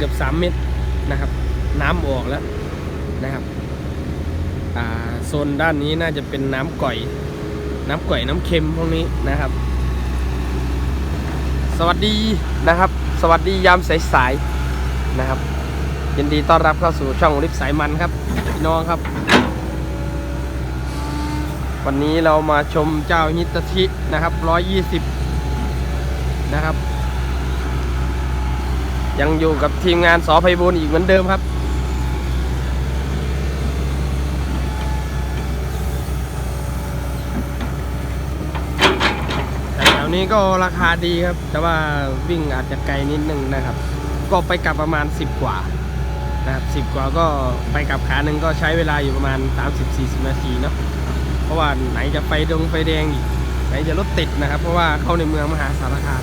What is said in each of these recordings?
กือบ 3 เมตรนะครับ น้ำออกแล้วนะครับโซนด้านนี้น่าจะเป็นน้ำก่อย น้ำก่อยน้ำเค็มพวกนี้นะครับ สวัสดีนะครับ สวัสดียามสายๆนะครับยินดีต้อนรับเข้าสู่ช่องลิฟสายมันครับพี่น้องครับ วันนี้เรามาชมเจ้าฮิตาชินะครับ 120 นะครับ ยังอยู่กับทีมงานสอไพบูลอีกเหมือนเดิมครับแถวนี้ก็ราคาดีครับ แต่ว่าวิ่งอาจจะไกลนิดนึงนะครับ ก็ไปกลับประมาณ 10 กว่านะครับ10กว่าก็ไปกลับขาหนึ่งก็ใช้เวลาอยู่ประมาณ 30-40 นาทีเนาะเพราะว่าไหนจะไฟดงไฟแดงอีกไหนจะรถติดนะครับ เพราะว่าเข้าในเมืองมหาสารคาม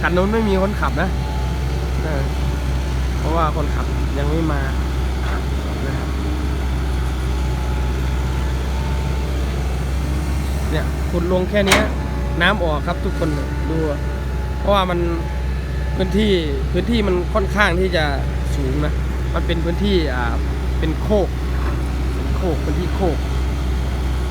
คันนู้นไม่มีคนขับนะเพราะว่าคนขับยังไม่มาเนี่ยขุดลงแค่นี้น้ำออกครับทุกคนดู เพราะว่ามันพื้นที่พื้นที่มันค่อนข้างที่จะสูงนะ มันเป็นพื้นที่อ่าเป็นโคกเป็นโคกพื้นที่โคก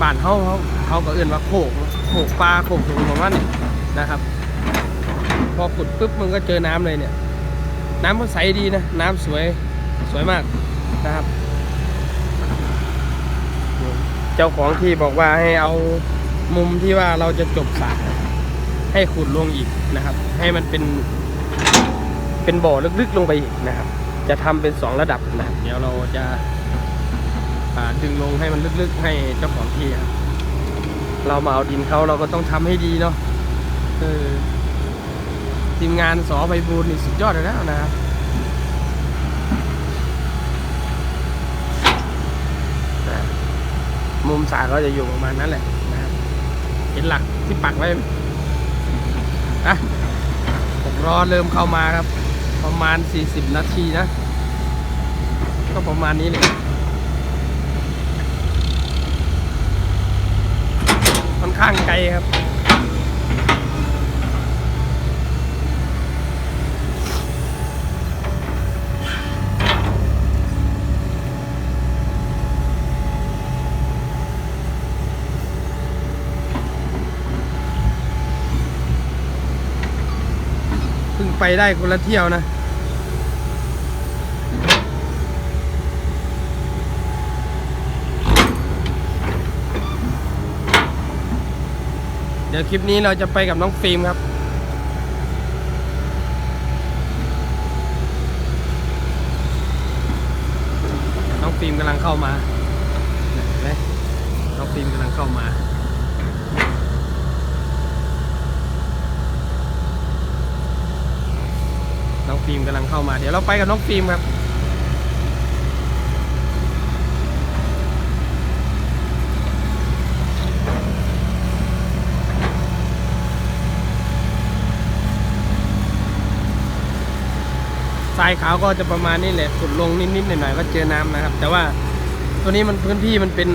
บ้านเขาเขาเขาก็เอื่นว่าโคกโคกปลาโคกสูงของมันนะครับ พอขุดปุ๊บมันก็เจอน้ำเลยเนี่ย น้ำก็ใสดีนะ น้ำสวยสวยมากนะครับ เจ้าของที่บอกว่าให้เอามุมที่ว่าเราจะจบสระให้ขุดลงอีกนะครับ ให้มันเป็น เป็นบ่อลึกๆลงไปอีกนะครับ จะทำเป็นสองระดับนะเดี๋ยวเราจะาดึงลงให้มันลึกๆ ให้เจ้าของที่ครับเรามาเอาดินเขาเราก็ต้องทำให้ดีเนาะเออ ทีมงานสอไพบูลย์นี่สุดยอดเลยแล้วนะครับมุมสาก็จะอยู่ประมาณนั้นแหละนะครับเห็นหลักที่ปักไว้ไหมอะผมรอเริ่มเข้ามาครับ ประมาณ 40 นาทีนะ ก็ประมาณนี้เลยค่อนข้างไกลครับ ไปได้คนละเที่ยวนะ เดี๋ยวคลิปนี้เราจะไปกับน้องฟิล์มครับ น้องฟิล์มกำลังเข้ามาเห็นไหมน้องฟิล์มกำลังเข้ามา น้อง ฟิล์มกำลังเข้ามา เดี๋ยวเราไปกับน้องฟิล์มครับ ทรายขาวก็จะประมาณนี้แหละขุดลงนิดๆหน่อยๆก็เจอน้ำนะครับ แต่ว่าตัวนี้มันพื้นที่มันเป็น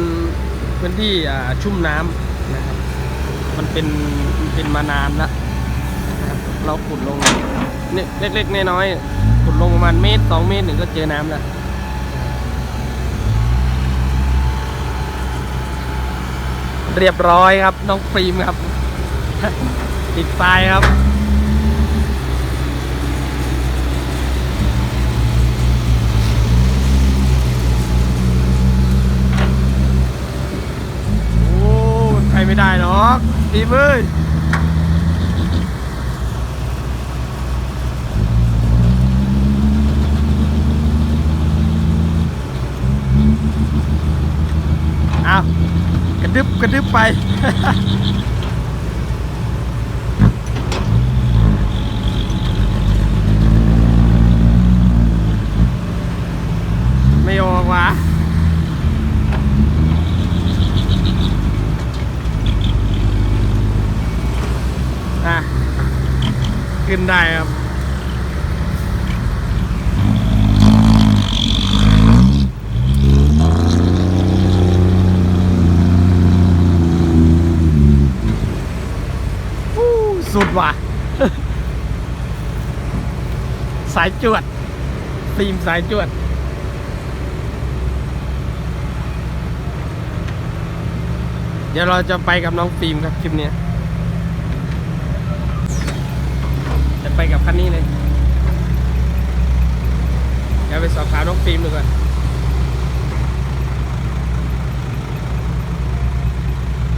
พื้นที่ชุ่มน้ำนะครับ มันเป็นมันเป็นมานานแล้วนะ เราขุดลงเนี่ยเล็กๆน้อยๆขุดลงประมาณเมตรสองเมตรหนึ่งก็เจอน้ำแล้วเรียบร้อยครับ น้องฟิล์มครับ ติดทรายครับ โอ้ใครไม่ได้หรอกดีมืดเอ กระดึบกระดึบไป ไม่ออกวะอะ ขึ้นได้ครับ โสุดว่ะ สายจวดฟิล์มสายจวด เดี๋ยวเราจะไปกับน้องฟิล์มครับคลิปนี้ จะไปกับคันนี้เลย เดี๋ยวไปสอบถามน้องฟิล์มดูก่อน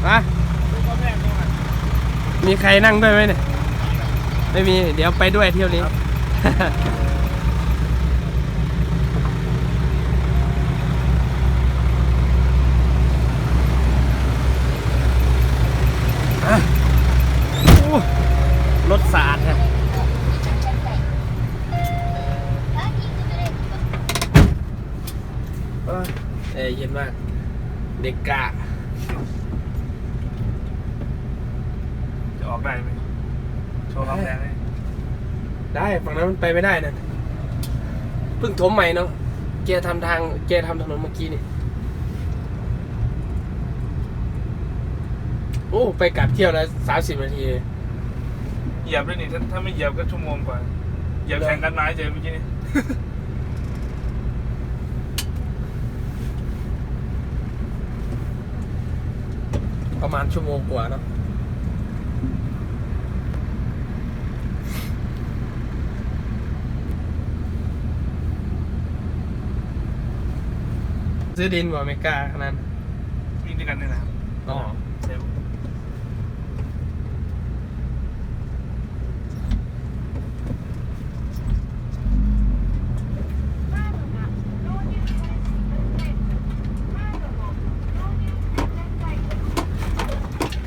มา มีใครนั่งด้วยไหมเนี่ย ไม่มี เดี๋ยวไปด้วยเที่ยวนี้อะโอ้รถสะอาดฮะเอ้ยเอ้ยเย็นมาก เด็กกะ จะออกได้ไหมโชว์ความแรงเลย ได้ฝั่งนั้น มันไปไม่ได้นะเพิ่งถมใหม่เนาะเกียร์ทำทางเกียร์ทำถนนเมื่อกี้นี่โอ้ไปกลับเที่ยวแล้วสามสิบนาทีเลยเหยียบด้วยนี่ถ้าถ้าไม่เหยียบก็ชั่วโมงกว่าเหยียบแข่งกันไม้เจอเมื่อกี้นี่ประมาณชั่วโมงกว่าเนาะ ซื้อดินบ่ไม่กล้าขนาดนั้นวิ่งด้วยกันนี่นะครับอ๋อเซลล์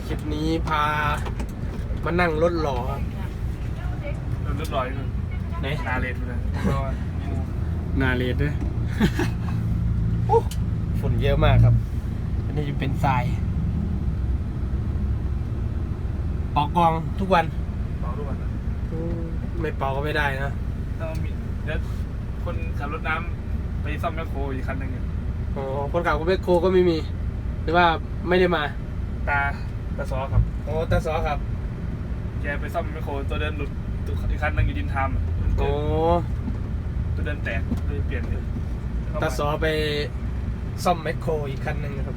คลิปนี้พามานั่งรถหล่อเรียบร้อยเลยไหนนาเลนไปเลยเพราะว่ามีงูนาเลดด้วย ฝุ่นเยอะมากครับอันนี้จะเป็นทรายเป่ากองทุกวันเป่าทุกวันนะไม่เป่าก็ไม่ได้นะถ้ามีเดี๋ยวคนขับรถน้ำไปซ่อมแมคโครอีกคันหนึ่งเนี่ยอ๋อคนขับก็ไม่โคก็ไม่มี หรือว่าไม่ได้มาตาตาซอครับ โอ้ตาสอครับ แกไปซ่อมแมคโครตัวเดินหลุดตัวอีกคันหนึงอยู่ดินทามอะมันเกิโอ้ดตัวเดินแตกเลยเปลี่ยนเลย ตาสอไปซ่อมแมคโครอีกคันหนึ่งนะครับ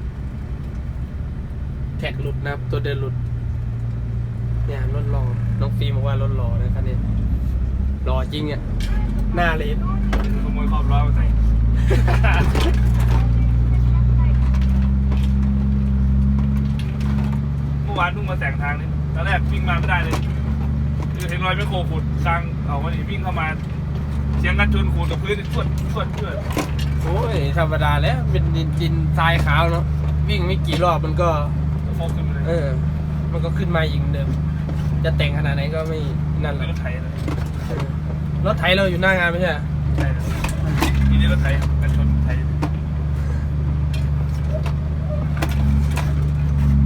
แท็กหลุดนะครับ ตัวเดินหลุด เนี่ยรถรอน้องฟิล์มบอกว่ารถรอนะคันนี้รอจริงอะหน้าเลนขโมยขอบล้อมาใส่เมื่อวานเพิ่งมาแต่งทางนี่ตอนแรกวิ่งมาไม่ได้เลยคือเห็นรอยแมคโครขุดกลางเอาวันนี้วิ่งเข้ามาเสียงกันชนขูดกับพื้นชวดชวดชวดโอ้ยธรรมดาแล้วเป็นดินดินทรายขาวเนาะวิ่งไม่กี่รอบมันก็โฟกขึ้นมาเอเลยอ มันก็ขึ้นมาอีกเหมือนเดิม จะแต่งขนาดไหนก็ไม่นั่นแหเป็ละนรถไถเลยเออรถไถเราอยู่หน้างานไม่ใช่เหรอใช่ครับนี่นี่รถไถครับกันชนไถ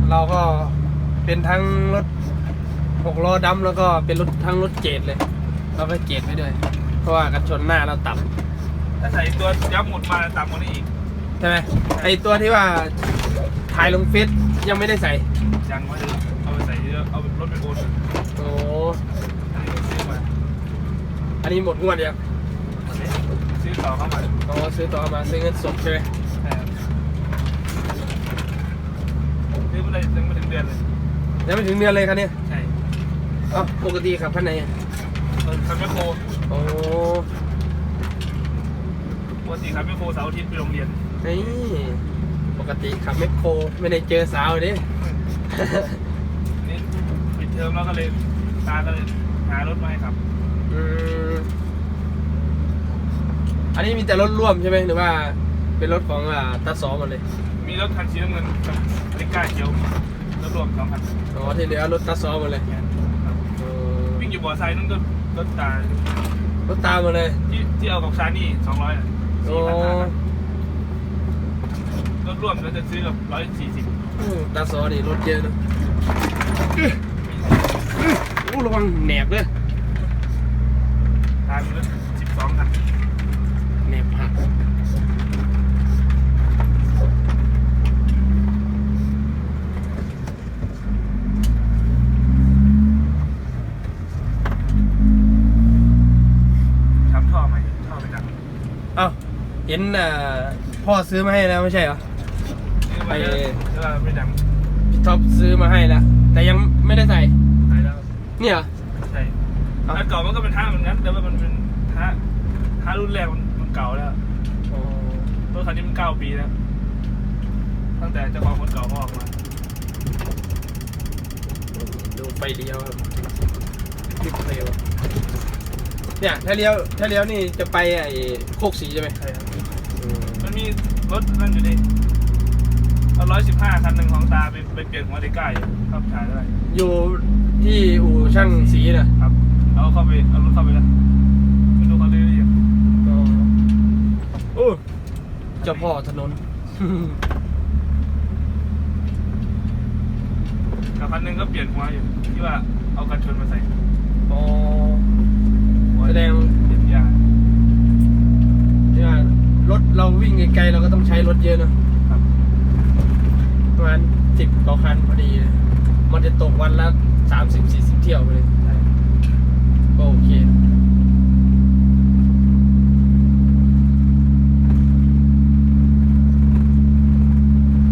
เราก็เป็นทั้งรถหกล้อดำแล้วก็เป็นรถทั้งรถเจดเลย เราก็เจดไปด้วย เพราะว่ากันชนหน้าเราต่ำถ้าใส่ตัวยับหมุดมาต่ำกว่านี้อีกใช่ไหมไอตัวที่ว่าถ่ายลงเฟซยังไม่ได้ใส่ยังไม่ได้เอาไปใส่เยอะเอารถไปโอนโอ้อันนี้ซื้อมาอันนี้หมดงวดยังซื้อต่อเข้ามาอ๋อซื้อต่อมาซื้อเงินสดใช่ไหมใช่ครับซื้อมาได้ยังไม่ถึงเดือนเลยยังไม่ถึงเดือนเลยคันนี้ใช่อ๋อปกติขับคันไหนอะขับแมคโคร โอ้ปกติขับแมคโครเสาร์อาทิตย์ไปโรงเรียนนี่ปกติขับแมคโครไม่ได้เจอสาวดินี่ปิดเทอมแล้วก็เลยตาก็เลยหารถมาให้ขับอืมอันนี้มีแต่รถร่วมใช่ไหมหรือว่าเป็นรถของอ่าตาสอหมดเลยมีรถคันสีน้ำเงินกับเล็กก้าเขียวรถรวมสองคันอ๋อที่เหลือรถตาสอหมดเลยครับเอ อวิ่งอยู่บ่อไซนั่นก็รถตา รถตามหมดเลย ที่ที่เอากับชานี่สองร้อยโอ้สี่พันห้ารถร่วมเราจะซื้อกับร้อยสี่สิบอืมตาสอนี่รถเยอะนะโอ้ระวังแหนบเลยทางรถสิบสองคัน แหนบหัก เห็นอ่าพ่อซื้อมาให้แล้วไม่ใช่เหรอ ซื้อมาเยอะแต่ว่าไม่ดังพี่ท็อปซื้อมาให้แล้ว แต่ยังไม่ได้ใส่ หายแล้วเนี่ยเหรอ ใช่เอ้าอันเก่ามันก็เป็นท่าเหมือนกันแต่ว่ามันเป็นท่าท่ารุ่นแรกมันมันเก่าแล้วอ๋อรถคันนี้มันเก้าปีแล้ว ตั้งแต่เจ้าของคนเก่าเขาออกมาดูไฟเลี้ยวครับคลิปเร็ว เนี่ยถ้าเลี้ยวถ้าเลี้ยวนี่จะไปไอ้โคกสีใช่ไหมใช่ครับมันมีรถนั่นอยู่ดิเอาร้อยสิบห้าคันหนึ่งของตาไปไปเปลี่ยนหัวเด็กใกล้ครับถ่ายได้อยู่ที่อู่ช่างสีน่ะครับเอาเข้าไปเอารถเข้าไปแล้วไม่รู้เขาเรื่อยงอ๋อโอ้เจ้าพ่อถนนกับคันหนึ่งก็เปลี่ยนหัวอยู่ที่ว่าเอากันชนมาใส่อ๋อหัว แสดงเปลี่ยนยางที่ว่ารถเราวิ่งไกลๆเราก็ต้องใช้รถเยอะเนอะครับประมาณสิบต่อคันพอดีเลยมันจะตกวันละสามสิบสี่สิบเที่ยวไปเลยใช่ก็โอเค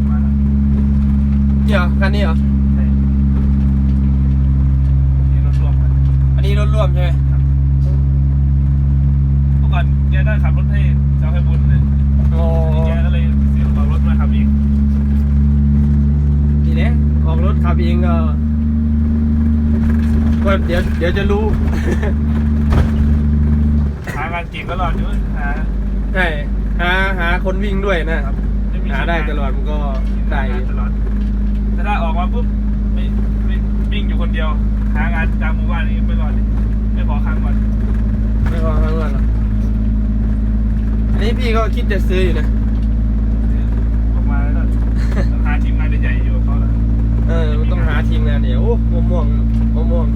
มาแล้วเนี่ยเหรอคันนี้เหรอ ใช่นี่รถร่วมกันอันนี้รถร่วมใช่ไหมครับเมื่อ ก่อนแกได้ขับรถให้เจ้าให้บุญเลยอ๋อแกก็เลยซื้อของรถมาขับอีกทีนี้ออกรถขับเองก็ก็เดี๋ยวเดี๋ยวจะรู้ หางานเก่งตลอดอยู่หาใช่หาหาคนวิ่งด้วยนะครับจะมีหาได้ตลอดมันก็ได้หางานตลอดแต่ถ้าออกมาปุ๊บไม่ไม่วิ่งอยู่คนเดียว หางานจากหมู่บ้านนี้ไปก่อนดิไม่ขอค้างก่อนไม่พอทั้งวันหรอก อันนี้พี่ก็คิดจะซื้ออยู่นะ ออกมาแล้วก็ต้องหาทีมงานใหญ่ๆอยู่กับเขาแล้ว เออมันต้องหาทีมงานเดี๋ยวโอ้มะม่วงมะม่วง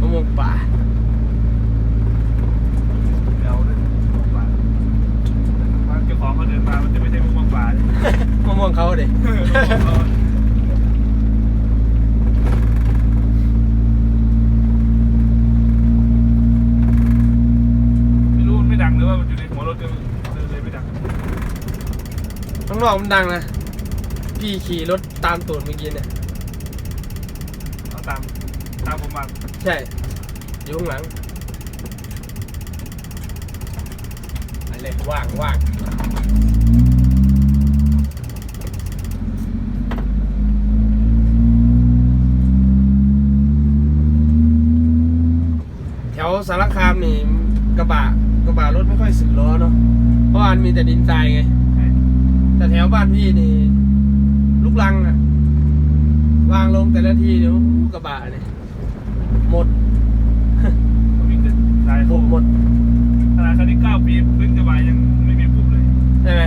มะม่วงป่า เดี๋ยวเลยมองป่าว่าเจ้าของเขาเดินมามันจะไม่ใช่มองป่าเลย มะม่วงเขาเด็ ไม่รู้มันไม่ดังหรือว่ามันอยู่ในหัวรถเลยเลยไม่ดัง ข้างนอกมันดังนะ พี่ขี่รถตามตูดเมื่อกี้เนี่ย เอาตามตามผมมาใช่ อยู่ข้างหลังอะไรว่างว่างแถวสารคามนี่กระบะกระบะรถไม่ค่อยสึกล้อเนาะเพราะว่ามันมีแต่ดินทรายไงใช่ แต่แถวบ้านพี่นี่ ลูกลังอะวางลงแต่ละทีเดี๋ยวกระบะเนี่ยหมดเขาวิ่งเดินสายหมดหมดขนาดคันนี้เก้าปีพื้นกระบะยังไม่มีปุ๊บเลยใช่ไหม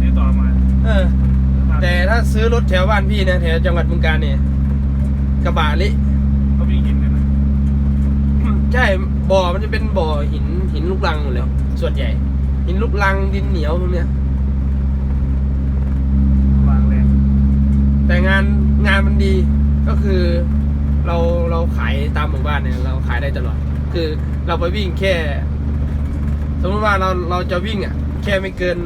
ซื้อต่อมา เออ แต่ถ้าซื้อรถแถวบ้านพี่นะแถวจังหวัดบึงการเนี่ยกระบะลิเขาวิ่งหินกันนะใช่บ่อมันจะเป็นบ่อหินหินลูกลังหมดเลยส่วนใหญ่ หินลูกลังดินเหนียวพวกเนี้ย วางแรง แต่งานงานมันดีก็คือเราเราขายตามหมู่บ้านเนี่ยเราขายได้ตลอด คือเราไปวิ่งแค่ สมมติว่าเราเราจะวิ่งอะ แค่ไม่เกิน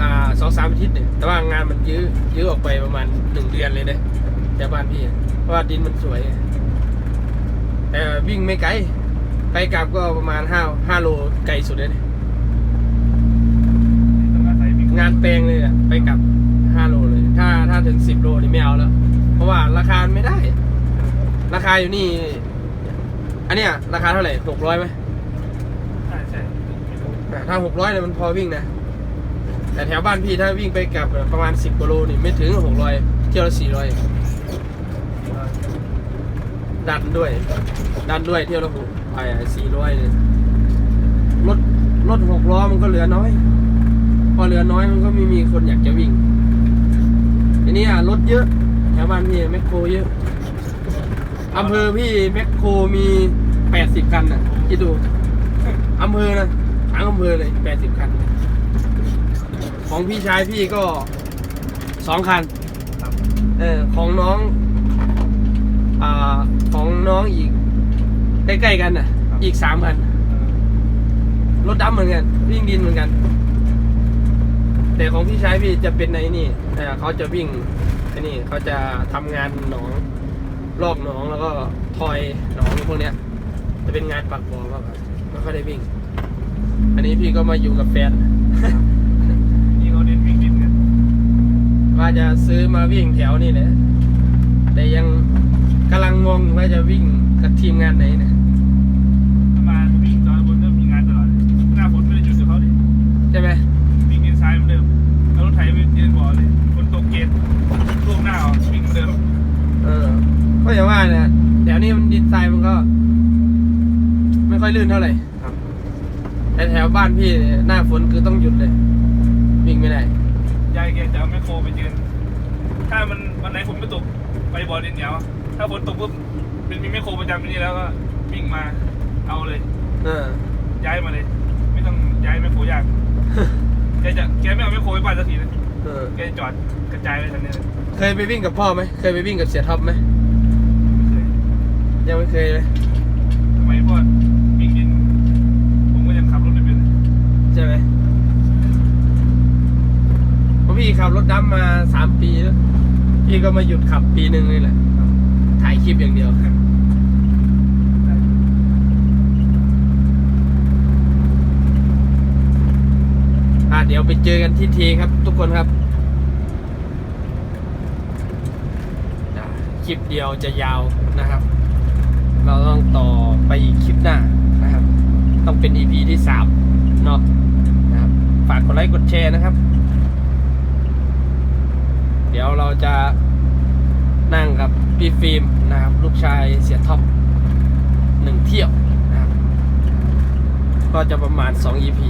อ่าสองสามอาทิตย์เนี่ยแต่ว่างานมันยื้อยื้อออกไปประมาณหนึ่งเดือนเลยนะแถวบ้านพี่อะเพราะว่าดินมันสวย แต่วิ่งไม่ไกลไปกลับก็ประมาณห้าห้าโลไกลสุดเลยเนี่ยต้องอาศัยวิ่งงานแปลงเลยอะไปกลับห้าโลเลย ถ้าถ้าถึงสิบโลนี่ไม่เอาแล้ว เพราะว่าราคามันไม่ได้ ราคาอยู่นี่ อันเนี้ยราคาเท่าไหร่หกร้อยไหมใช่ใช่อะถ้าหกร้อยเนี่ยมันพอวิ่งนะ แต่แถวบ้านพี่ถ้าวิ่งไปกลับประมาณสิบกิโลนี่ไม่ถึงหกร้อยเที่ยวละสี่ร้อยดันด้วย ดันด้วยเที่ยวละหกไปสี่ร้อยเลยรถรถหกล้อมันก็เหลือน้อย พอเหลือน้อยมันก็ไม่มีคนอยากจะวิ่ง ทีนี้อะรถเยอะแถวบ้านพี่แมคโครเยอะอำเภอพี่แมคโครมีแปดสิบคันอะคิดดูอำเภอนะทั้งอำเภอเลยแปดสิบคัน ของพี่ชายพี่ก็สองคันคเออของน้องอ่าของน้องอีกใกล้ๆกันน่ะ อีกสามคันรถดำเหมือนกัน วิ่งดินเหมือนกัน แต่ของพี่ชายพี่จะเป็นในนี่เอ่อเขาจะวิ่งไอ้นี่เขาจะทำงานหนองลอกหนองแล้วก็ทอยหนองพวกเนี้ย จะเป็นงานปักบ่อมากกว่าไม่ค่อยได้วิ่ง อันนี้พี่ก็มาอยู่กับแฟนนี่เขาเน้นวิ่งดินกันว่าจะซื้อมาวิ่งแถวนี่แหละแต่ยังกำลังงงว่าจะวิ่ง พี่เนี่ยหน้าฝนคือต้องหยุดเลย วิ่งไม่ได้ยายแกจะเอาแมคโครไปยืน ถ้ามันวันไหนฝนไม่ตกไปบ่อดินเหนียว ถ้าฝนตกปุ๊บเป็นมีแมคโครประจำที่นี่แล้วก็วิ่งมาเอาเลย เออ ย้ายมาเลย ไม่ต้องย้ายแมคโครยาก แกจะแกไม่เอาแมคโครไปบ้านสักทีนะเออ แกจอดกระจายไว้ทันนี้เลยเคยไปวิ่งกับพ่อไหม เคยไปวิ่งกับเสียท็อปไหม ไม่เคยยังไม่เคยเลยสมัยพ่อวิ่งดิน ผมก็ยังขับรถไม่เป็นเลย ใช่ ไหมเพราะพี่ขับรถดำมาสามปีแล้วพี่ก็มาหยุดขับปีหนึ่งนี่แหละถ่ายคลิปอย่างเดียวเดี๋ยวไปเจอกันที่ทีครับ ทุกคนครับคลิปเดียวจะยาวนะครับ เราต้องต่อไปอีกคลิปหน้านะครับ ต้องเป็น EP ที่สาม เนาะนะครับฝากกดไลค์กดแชร์นะครับ เดี๋ยวเราจะนั่งกับพี่ฟิล์มนะครับ ลูกชายเสียท็อปหนึ่งเที่ยวนะครับ ก็จะประมาณ 2 EP